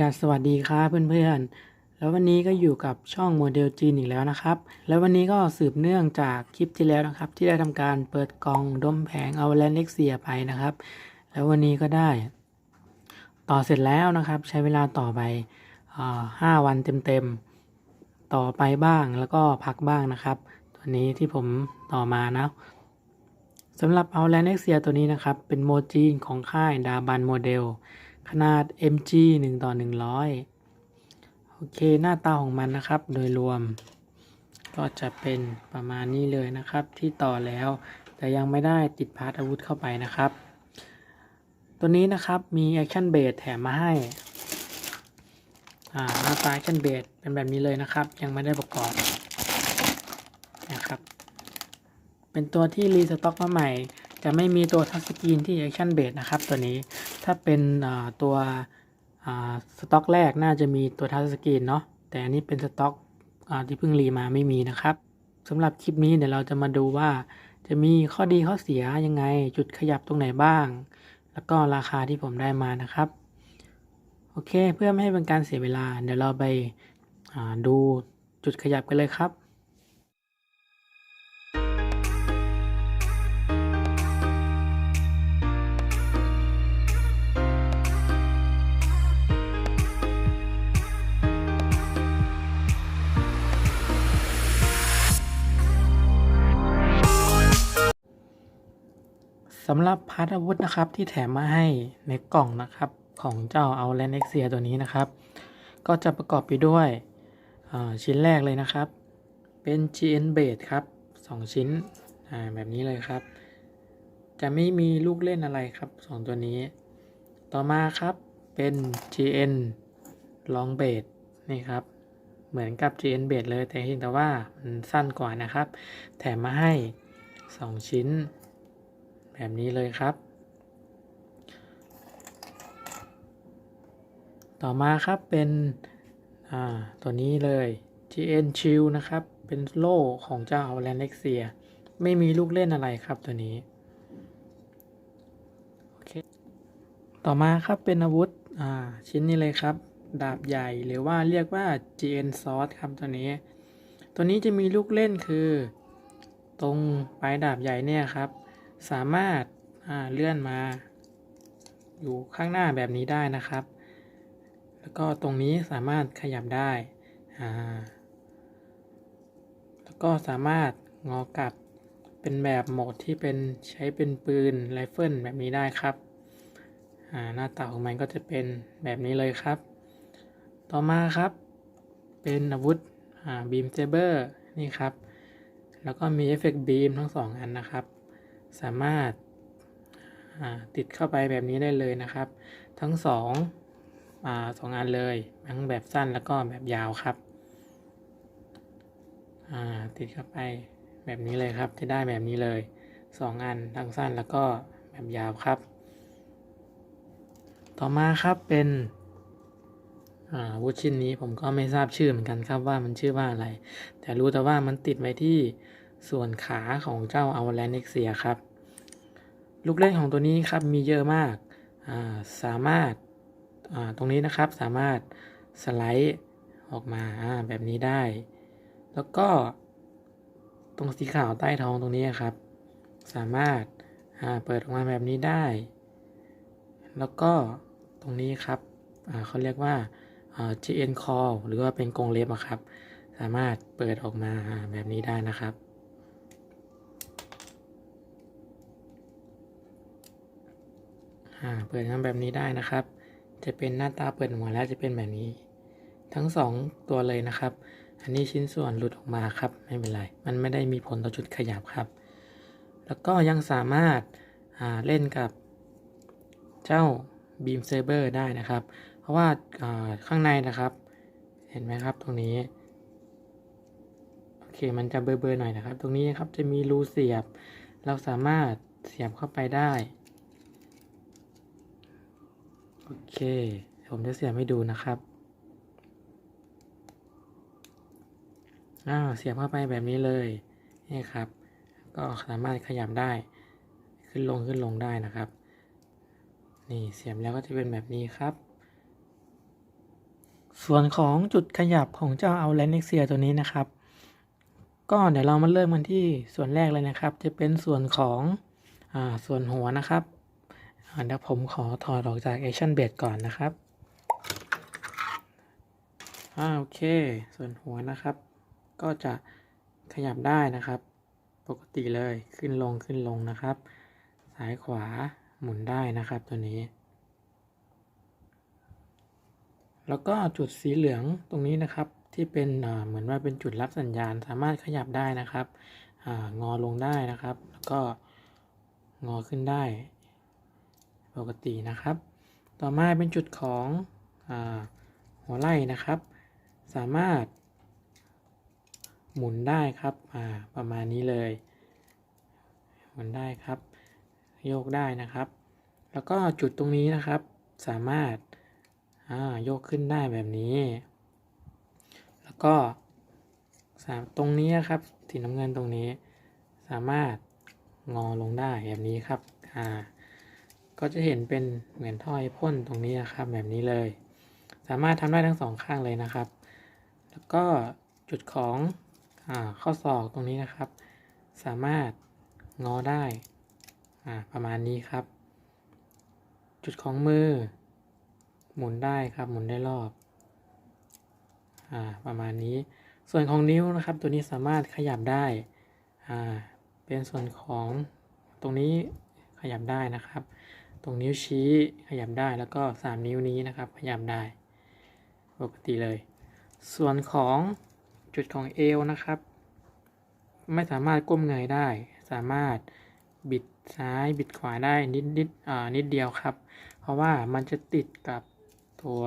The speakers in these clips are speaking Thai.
ดัสสวัสดีครับเพื่อนๆ แล้ววันนี้ก็อยู่กับช่องโมเดลจีนอีกแล้วนะครับ แล้ววันนี้ก็สืบเนื่องจากคลิปที่แล้วนะครับ ที่ได้ทำการเปิดกล่องดมแผงเอาแลนเล็กเซียไปนะครับ แล้ววันนี้ก็ได้ ต่อเสร็จแล้วนะครับ ใช้เวลาต่อไปห้าวันเต็มๆ ต่อไปบ้างแล้วก็พักบ้างนะครับ ตัวนี้ที่ผมต่อมานะสำหรับเอาแลนเอ็กเซียตัวนี้นะครับ เป็นโมจีนของค่ายดาบันโมเดล ขนาด mg 1 ต่อ 100 โอเคหน้าตาของมันนะครับโดยรวม ก็จะเป็นประมาณนี้เลยนะครับ ที่ต่อแล้ว แต่ยังไม่ได้ติดพาร์ทอาวุธเข้าไปนะครับ ตัวนี้นะครับมี Action b a s แถมมาให้อ่าหน้าตา Action b a s เป็นแบบนี้เลยนะครับ ยังไม่ได้ประกอบนะครับ เป็นตัวที่รีสต็อกมาใหม่ จะไม่มีตัวทัชสกรีนที่ Action b a s นะครับ ตัวนี้ถ้าเป็นตัวสต็อกแรกน่าจะมีตัวทัชสกรีนเนาะแต่อันนี้เป็นสต็อกที่เพิ่งรีมาไม่มีนะครับสำหรับคลิปนี้เดี๋ยวเราจะมาดูว่า จะมีข้อดีข้อเสียยังไง จุดขยับตรงไหนบ้าง แล้วก็ราคาที่ผมได้มานะครับ โอเคเพื่อไม่ให้เป็นการเสียเวลา เดี๋ยวเราไปาดูจุดขยับกันเลยครับ สำหรับพาร์ทอาวุธนะครับที่แถมมาให้ในกล่องนะครับของเจ้าเอาแลนเอ็กเซียตัวนี้นะครับ ก็จะประกอบไปด้วยชิ้นแรกเลยนะครับ เป็น GN b a s ครับ 2 ชิ้นแบบนี้เลยครับ จะไม่มีลูกเล่นอะไรครับ 2 ตัวนี้ ต่อมาครับเป็น GN Long b a s นี่ครับ เหมือนกับ GN b a s เลยแต่เพียงแต่ว่ามันสั้นกว่านะครับ แถมมาให้ 2 ชิ้น แบบนี้เลยครับ ต่อมาครับเป็นอ่าตัวนี้เลย GN Chill นะครับ เป็นโล่ของเจ้า a อ a n d e x i a ไม่มีลูกเล่นอะไรครับตัวนี้ โอเค ต่อมาครับเป็นอาวุธอ่าชิ้นนี้เลยครับ ดาบใหญ่หรือว่าเรียกว่า GN Sword ครับตัวนี้ ตัวนี้จะมีลูกเล่นคือ ตรงปลายดาบใหญ่เนี่ยครับ สามารถาเลื่อนมา อยู่ข้างหน้าแบบนี้ได้นะครับ แล้วก็ตรงนี้สามารถขยับได้ แล้วก็สามารถงอกลับเป็นแบบโหมดที่เป็นใช้เป็นปืนไรเฟิลแบบนี้ได้ครับ หน้าตาของมันก็จะเป็นแบบนี้เลยครับ ต่อมาครับ เป็นอาวุธบีมเซเบอร์นี่ครับ แล้วก็มีเอฟเฟกต์บีมทั้งสองอันนะครับ สามารถติดเข้าไปแบบนี้ได้เลยนะครับ ทั้งสองอสองอันเลยทั้งแบบสั้นแล้วก็แบบยาวครับติดเข้าไปแบบนี้เลยครับ จะได้แบบนี้เลยสองอันทั้งสั้นแล้วก็แบบยาวครับ ต่อมาครับเป็นอาอาวุธชิ้นนี้ผมก็ไม่ทราบชื่อเหมือนกันครับว่ามันชื่อว่าอะไร แต่รู้แต่ว่ามันติดไว้ที่ ส่วนขาของเจ้าอว l a n เ e กเซียครับ ลูกเล่นของตัวนี้ครับมีเยอะมากาสามารถาตรงนี้นะครับสามารถสไลด์ออกมาาแบบนี้ได้ แล้วก็ตรงสีขาวใต้ท้องตรงนี้ครับ สามารถาเปิดออกมาแบบนี้ได้ แล้วก็ตรงนี้ครับเขาเรียกว่า GN call หรือว่าเป็นกรงเล็บครับ สามารถเปิดออกมาแบบนี้ได้นะครับ อ่า เปิดทำแบบนี้ได้นะครับ จะเป็นหน้าตาเปิดหัวแล้วจะเป็นแบบนี้ ทั้งสองตัวเลยนะครับ อันนี้ชิ้นส่วนหลุดออกมาครับไม่เป็นไร มันไม่ได้มีผลต่อจุดขยับครับ แล้วก็ยังสามารถาเล่นกับเจ้า Beam Saber ได้นะครับ เพราะว่าาข้างในนะครับ เห็นไหมครับตรงนี้โอเคมันจะเบลอๆหน่อยนะครับ ตรงนี้นะครับจะมีรูเสียบ เราสามารถเสียบเข้าไปได้ โอเค ผมจะเสียบให้ดูนะครับ อ้าว เสียบเข้าไปแบบนี้เลย นี่ครับ ก็สามารถขยับได้ ขึ้นลงขึ้นลงได้นะครับ นี่เสียบแล้วก็จะเป็นแบบนี้ครับ ส่วนของจุดขยับของเจ้าเอาแลนเอ็กเซียตัวนี้นะครับ ก็เดี๋ยวเรามาเริ่มกันที่ส่วนแรกเลยนะครับ จะเป็นส่วนของ อ่า ส่วนหัวนะครับ เดี๋ยวผมขอถอดออกจาก Action b e d ก่อนนะครับอ่าโอเค ส่วนหัวนะครับ ก็จะขยับได้นะครับ ปกติเลยขึ้นลงขึ้นลงนะครับ ซ้ายขวาหมุนได้นะครับตัวนี้ แล้วก็จุดสีเหลืองตรงนี้นะครับที่เป็นเหมือนว่าเป็นจุดรับสัญญาณสามารถขยับได้นะครับองอลงได้นะครับ แล้วก็งอขึ้นได้ ปกตินะครับ ต่อมาเป็นจุดของอหัวไหล่นะครับ สามารถ หมุนได้ครับประมาณนี้เลย หมุนได้ครับ โยกได้นะครับ แล้วก็จุดตรงนี้นะครับ สามารถาโยกขึ้นได้แบบนี้ แล้วก็สามตรงนี้นะครับสีน้ำเงินตรงนี้ สามารถงอลงได้แบบนี้ครับอ่า ก็จะเห็นเป็นเหมือนท่อไอพ่นตรงนี้นะครับ แบบนี้เลย สามารถทำได้ทั้งสองข้างเลยนะครับ แล้วก็จุดของอข้อศอกตรงนี้นะครับ สามารถงอได้ประมาณนี้ครับ จุดของมือ หมุนได้ครับ หมุนได้รอบอประมาณนี้ ส่วนของนิ้วนะครับ ตัวนี้สามารถขยับได้เป็นส่วนของตรงนี้ขยับได้นะครับ ตรงนิ้วชี้ขยับได้แล้วก็ 3 นิ้วนี้นะครับขยับได้ ปกติเลย ส่วนของจุดของเอวนะครับ ไม่สามารถก้มเงยได้ สามารถบิดซ้ายบิดขวาได้นิดนิดอ่านิดเดียวครับ เพราะว่ามันจะติดกับตัว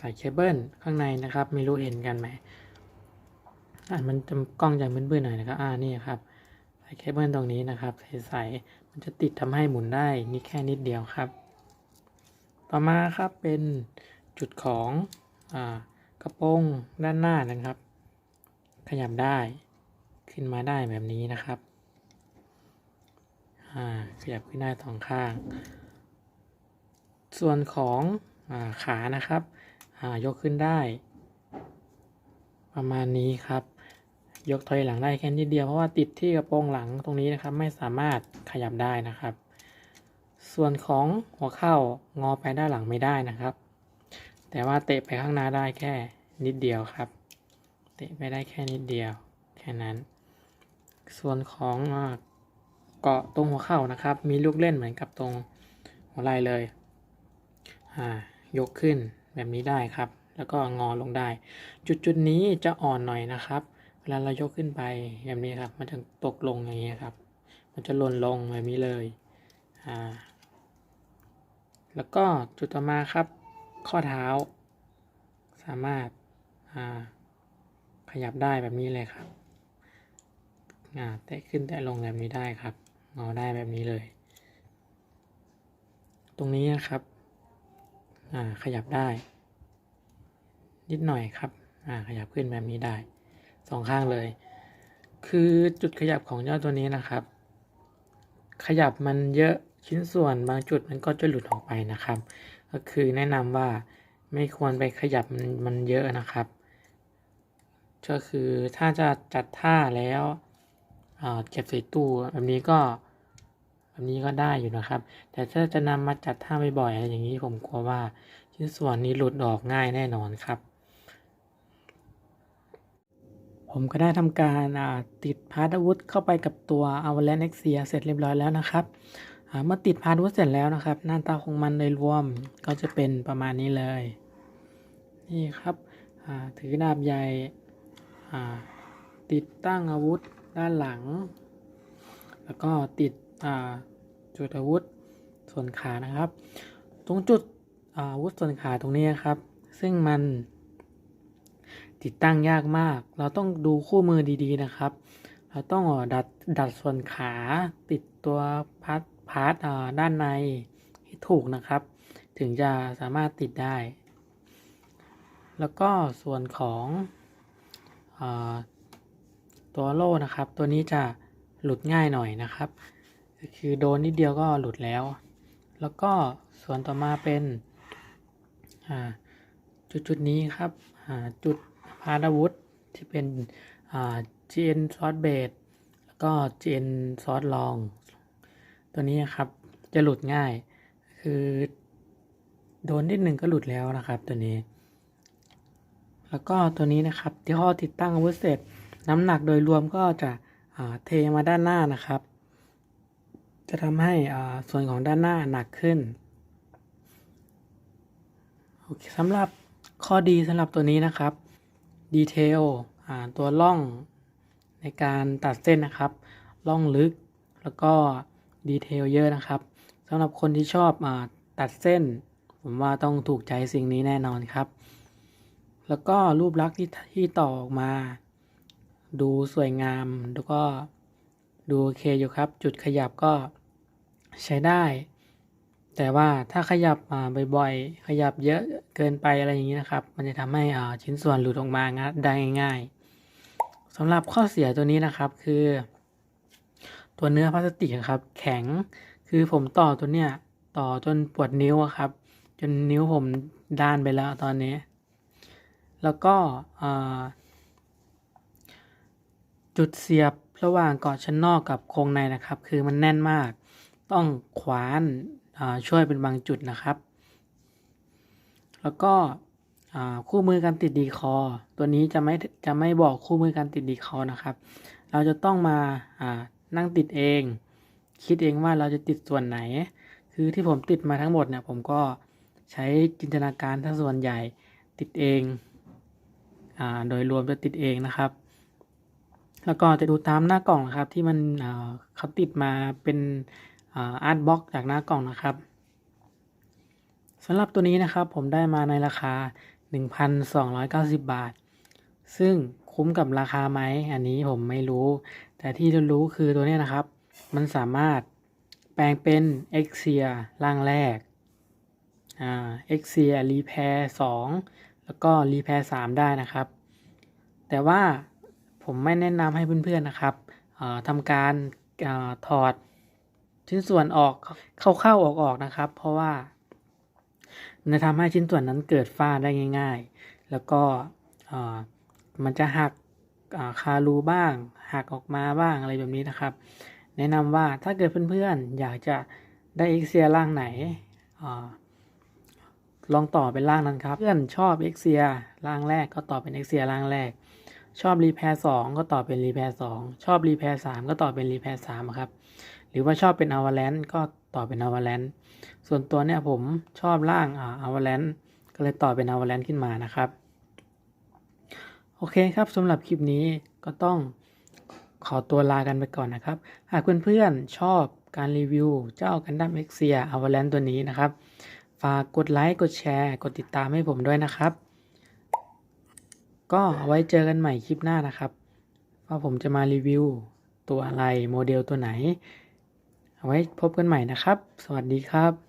สายเคเบิลข้างในนะครับ ไม่รู้เห็นกันไหมอ่ามันจะกล้องจะมืดๆหน่อยนะครับอ่านี่ครับสายเคเบิลตรงนี้นะครับใสๆ มันจะติดทำให้หมุนได้นี่แค่นิดเดียวครับ ต่อมาครับเป็นจุดของอกระโปรงด้านหน้านะครับ ขยับได้ขึ้นมาได้แบบนี้นะครับขยับขึ้นได้สองข้าง ส่วนของอาขานะครับยกขึ้นได้ ประมาณนี้ครับ ยกถอยหลังได้แค่นิดเดียวเพราะว่าติดที่กระโปรงหลังตรงนี้นะครับ ไม่สามารถขยับได้นะครับ ส่วนของหัวเข่างอไปด้านหลังไม่ได้นะครับ แต่ว่าเตะไปข้างหน้าได้แค่นิดเดียวครับ เตะไปได้แค่นิดเดียว แค่นั้น ส่วนของเกาะตรงหัวเข่านะครับ มีลูกเล่นเหมือนกับตรงหัวไหล่เลยอ่ายกขึ้นแบบนี้ได้ครับ แล้วก็งอลงได้ จุดจุดนี้จะอ่อนหน่อยนะครับ วลาเรายกขึ้นไปแบบนี้ครับ มันจะตกลงอย่างนี้ยครับ มันจะหล่นลงแบบนี้เลยอ่าแล้วก็จุดต่อมาครับ ข้อเท้า สามารถอ่าขยับได้แบบนี้เลยครับอ่าแตะขึ้นแตะลงแบบนี้ได้ครับงอได้แบบนี้เลย ตรงนี้นะครับอ่าขยับได้ นิดหน่อยครับอ่าขยับขึ้นแบบนี้ได้ สองข้างเลย คือจุดขยับของเจ้าตัวนี้นะครับ ขยับมันเยอะชิ้นส่วนบางจุดมันก็จะหลุดออกไปนะครับ ก็คือแนะนำว่าไม่ควรไปขยับมันมันเยอะนะครับก็คือถ้าจะจัดท่าแล้วเก็บใส่ตู้แบบนี้ก็แบบนี้ก็ได้อยู่นะครับ แต่ถ้าจะนำมาจัดท่าบ่อยๆอะไรอย่างนี้ผมกลัวว่าชิ้นส่วนนี้หลุดออกง่ายแน่นอนครับ ผมก็ได้ทำการติดพาร์ทอาวุธเข้าไปกับตัวอ v a l a n c e x i a เสร็จเรียบร้อยแล้วนะครับเมื่อติดพาร์ทอาวุธเสร็จแล้วนะครับ หน้าตาของมันโดยรวมก็จะเป็นประมาณนี้เลย นี่ครับถือดาบใหญ่ติดตั้งอาวุธด้านหลัง แล้วก็ติดจุดอาวุธส่วนขานะครับ ตรงจุดอาวุธส่วนขาตรงนี้ครับ ซึ่งมัน ติดตั้งยากมาก เราต้องดูคู่มือดีๆนะครับ เราต้องดัดดัดส่วนขาติดตัวพาร์ทพาร์ทด้านในให้ถูกนะครับ ถึงจะสามารถติดได้ แล้วก็ส่วนของอตัวโล่นะครับ ตัวนี้จะหลุดง่ายหน่อยนะครับ คือโดนนิดเดียวก็หลุดแล้ว แล้วก็ส่วนต่อมาเป็นจุดจุดนี้ครับจุด พาราวุธที่เป็นอ่า GN ซอสเบสแล้วก็ GN ซอสลอง ตัวนี้ครับจะหลุดง่าย คือโดนนิดหนึ่งก็หลุดแล้วนะครับตัวนี้ แล้วก็ตัวนี้นะครับที่ข้อติดตั้งอาวุธเสร็จ น้ำหนักโดยรวมก็จะเทมาด้านหน้านะครับ จะทำให้ส่วนของด้านหน้าหนักขึ้นโอเคสำหรับข้อดีสำหรับตัวนี้นะครับ ดีเทลตัวล่องในการตัดเส้นนะครับล่องลึกแล้วก็ดีเทลเยอะนะครับสำหรับคนที่ชอบอตัดเส้น ผมว่าต้องถูกใจสิ่งนี้แน่นอนครับ แล้วก็รูปลักษณ์ที่ที่ต่อออกมา ดูสวยงามแล้วก็ดูโอเคอยู่ครับ จุดขยับก็ใช้ได้ แต่ว่าถ้าขยับบ่อยๆ ขยับเยอะเกินไปอะไรอย่างนี้นะครับ มันจะทำให้ชิ้นส่วนหลุดออกมางัดได้ง่ายๆสำหรับข้อเสียตัวนี้นะครับคือ ตัวเนื้อพลาสติกครับ แข็งคือผมต่อตัวเนี้ยต่อจนปวดนิ้วครับ จนนิ้วผมด้านไปแล้วตอนนี้ แล้วก็จุดเสียบระหว่างเกาะชั้นนอกกับโครงในนะครับ คือมันแน่นมาก ต้องขวาน ช่วยเป็นบางจุดนะครับ แล้วก็คู่มือการติดดีคอ ตัวนี้จะไม่จะไม่บอกคู่มือการติดดีคอนะครับ เราจะต้องมาานั่งติดเอง คิดเองว่าเราจะติดส่วนไหน คือที่ผมติดมาทั้งหมดเนี่ยผมก็ใช้จินตนาการทั้งส่วนใหญ่ติดเองอโดยรวมจะติดเองนะครับ แล้วก็จะดูตามหน้ากล่องนะครับที่มันเขาติดมาเป็น อาร์ตบ็อกจากหน้ากล่องนะครับสำหรับตัวนี้นะครับผมได้มาในราคา 1,290 บาท ซึ่งคุ้มกับราคาไหมอันนี้ผมไม่รู้ แต่ที่รู้คือตัวนี้นะครับ มันสามารถแปลงเป็น e x i a ร่างแรกอ่า e x i a Repair 2แล้วก็ Repair 3ได้นะครับ แต่ว่าผมไม่แนะนำให้เพื่อนๆนะครับทำการออถอด ชิ้นส่วนออกเข้าๆออกๆนะครับ เพราะว่าจะทำให้ชิ้นส่วนนั้นเกิดฝ้าได้ง่าย ๆ แล้วก็มันจะหักคารูบ้าง หักออกมาบ้างอะไรแบบนี้นะครับ แนะนำว่าถ้าเกิดเพื่อนๆ อยากจะได้เอ็กเซียร่างไหนอลองต่อเป็นร่างนั้นครับ เพื่อนชอบเอ็กเซียร่างแรกก็ต่อเป็นเอ็กเซียร่างแรก ชอบรีแพร์สองก็ต่อเป็นรีแพร์สองชอบรีแพร์สามก็ต่อเป็นรีแพร์สามครับ หรือว่าชอบเป็นอวาแลนก็ต่อเป็นอวาแลนส่วนตัวเนี่ยผมชอบร่างอ่าอวาแลนก็เลยต่อเป็นอวาแลนขึ้นมานะครับ โอเคครับสำหรับคลิปนี้ก็ต้องขอตัวลากันไปก่อนนะครับ หากเพื่อนๆชอบการรีวิว เจ้ากันดั้มเอ็กเซียอวาแลนตัวนี้นะครับ ฝากกดไลค์ กดแชร์ กดติดตามให้ผมด้วยนะครับ ก็เอาไว้เจอกันใหม่คลิปหน้านะครับ ว่าผมจะมารีวิวตัวอะไรโมเดลตัวไหน เอาไว้พบกันใหม่นะครับ สวัสดีครับ